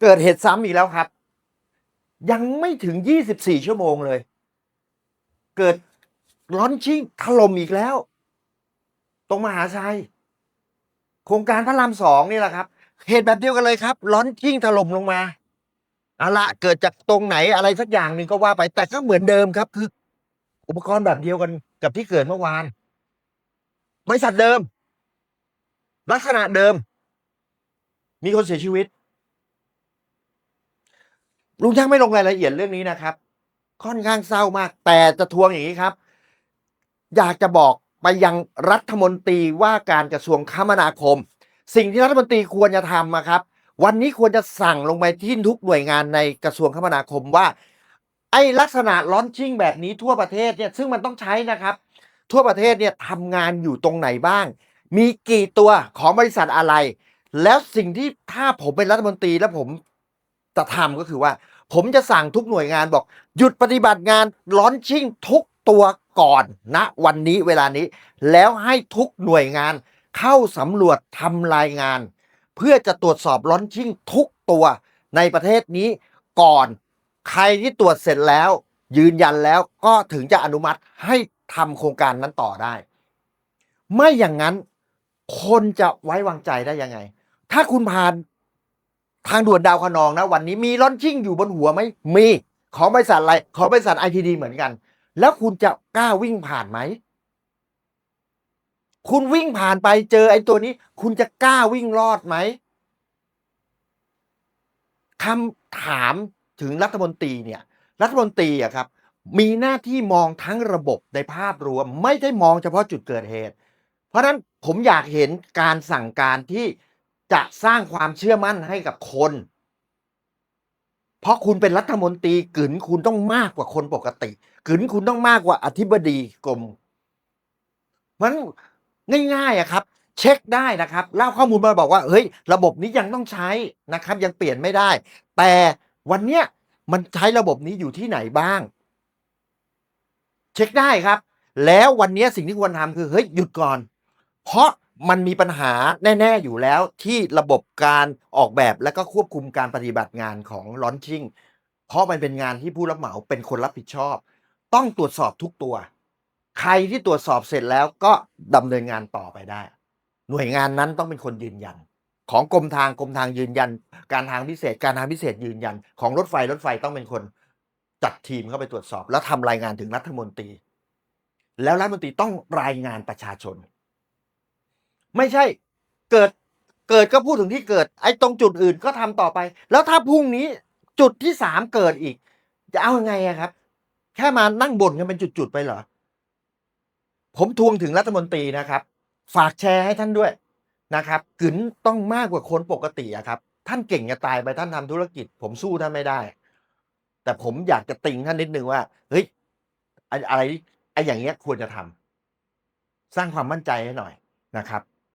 เกิดเหตุซ้ำอีกแล้วครับ ยังไม่ถึง 24 ชั่วโมงเลย เกิดร้อนชิ่งถล่มอีกแล้ว ตรงมหาชัย โครงการพระรามสองนี่แหละครับ เหตุแบบเดียวกันเลยครับ ร้อนชิ่งถล่มลงมาเอาละเกิดจากตรงไหนอะไรสักอย่างหนึ่งก็ว่าไป แต่ก็เหมือนเดิมครับ คือ อุปกรณ์แบบเดียวกันกับที่เกิดเมื่อวานบริษัทเดิม ลักษณะเดิม มีคนเสียชีวิต ลุงช่างไม่ลงรายละเอียดเรื่องนี้นะครับ ค่อนข้างเศร้ามาก แต่จะทวงอย่างนี้ครับ อยากจะบอกไปยังรัฐมนตรีว่าการกระทรวงคมนาคม สิ่งที่รัฐมนตรีควรจะทำนะครับ วันนี้ควรจะสั่งลงไปที่ทุกหน่วยงานในกระทรวงคมนาคมว่า ไอ้ลักษณะลอนชิ่งแบบนี้ทั่วประเทศเนี่ยซึ่งมันต้องใช้นะครับ ทั่วประเทศเนี่ยทำงานอยู่ตรงไหนบ้าง มีกี่ตัวของบริษัทอะไร แล้วสิ่งที่ถ้าผมเป็นรัฐมนตรีแล้วผม จะทำก็คือว่า ผมจะสั่งทุกหน่วยงานบอก หยุดปฏิบัติงานลอนชิ่งทุกตัวก่อนณวันนี้เวลานี้ แล้วให้ทุกหน่วยงานเข้าสำรวจทำรายงาน เพื่อจะตรวจสอบลอนชิ่งทุกตัวในประเทศนี้ก่อน ใครที่ตรวจเสร็จแล้ว ยืนยันแล้วก็ถึงจะอนุมัติให้ทำโครงการนั้นต่อได้ ไม่อย่างนั้นคนจะไว้วางใจได้ยังไง ถ้าคุณผ่าน ทางด่วนดาวคะนองนะวันนี้มีลอนชิ่งอยู่บนหัวไหมมีของบริษัทอะไรของบริษัทไอทีดีเหมือนกัน แล้วคุณจะกล้าวิ่งผ่านไหม คุณวิ่งผ่านไปเจอไอ้ตัวนี้ คุณจะกล้าวิ่งรอดไหมคำถามถึงรัฐมนตรีเนี่ย รัฐมนตรีอะครับ มีหน้าที่มองทั้งระบบในภาพรวม ไม่ได้มองเฉพาะจุดเกิดเหตุ เพราะนั้นผมอยากเห็นการสั่งการที่ จะสร้างความเชื่อมั่นให้กับคน เพราะคุณเป็นรัฐมนตรีกึนคุณต้องมากกว่าคนปกติกึนคุณต้องมากกว่าอธิบดีกรมมันง่ายๆอะครับ เช็คได้นะครับเล่าข้อมูลมาบอกว่าเฮ้ย ระบบนี้ยังต้องใช้นะครับ ยังเปลี่ยนไม่ได้ แต่วันเนี้ยมันใช้ระบบนี้อยู่ที่ไหนบ้าง เช็คได้ครับ แล้ววันเนี้ยสิ่งที่ควรทำคือเฮ้ยหยุดก่อน เพราะ มันมีปัญหาแน่ ๆ อยู่แล้วที่ระบบการออกแบบและก็ควบคุมการปฏิบัติงานของลอนชิ่งเพราะมันเป็นงานที่ผู้รับเหมาเป็นคนรับผิดชอบ ต้องตรวจสอบทุกตัว ใครที่ตรวจสอบเสร็จแล้วก็ดำเนินงานต่อไปได้ หน่วยงานนั้นต้องเป็นคนยืนยัน ของกรมทางกรมทางยืนยัน การทางพิเศษการทางพิเศษยืนยัน ของรถไฟรถไฟต้องเป็นคนจัดทีมเข้าไปตรวจสอบ แล้วทำรายงานถึงรัฐมนตรี แล้วรัฐมนตรีต้องรายงานประชาชน ไม่ใช่ เกิดเกิดก็พูดถึงที่เกิด ไอ้ตรงจุดอื่นก็ทำต่อไป แล้วถ้าพรุ่งนี้จุดที่สามเกิดอีก จะเอายังไงอะครับ แค่มานั่งบ่นกันเป็นจุดๆไปเหรอ ผมทวงถึงรัฐมนตรีนะครับ ฝากแชร์ให้ท่านด้วยนะครับกึนต้องมากกว่าคนปกติอะครับ ท่านเก่งจะตายไปท่านทำธุรกิจ ผมสู้ท่านไม่ได้ แต่ผมอยากจะติงท่านนิดนึงว่าเฮ้ยไอ้อะไรไอ้อย่างเงี้ยควรจะทำสร้างความมั่นใจให้หน่อยนะครับ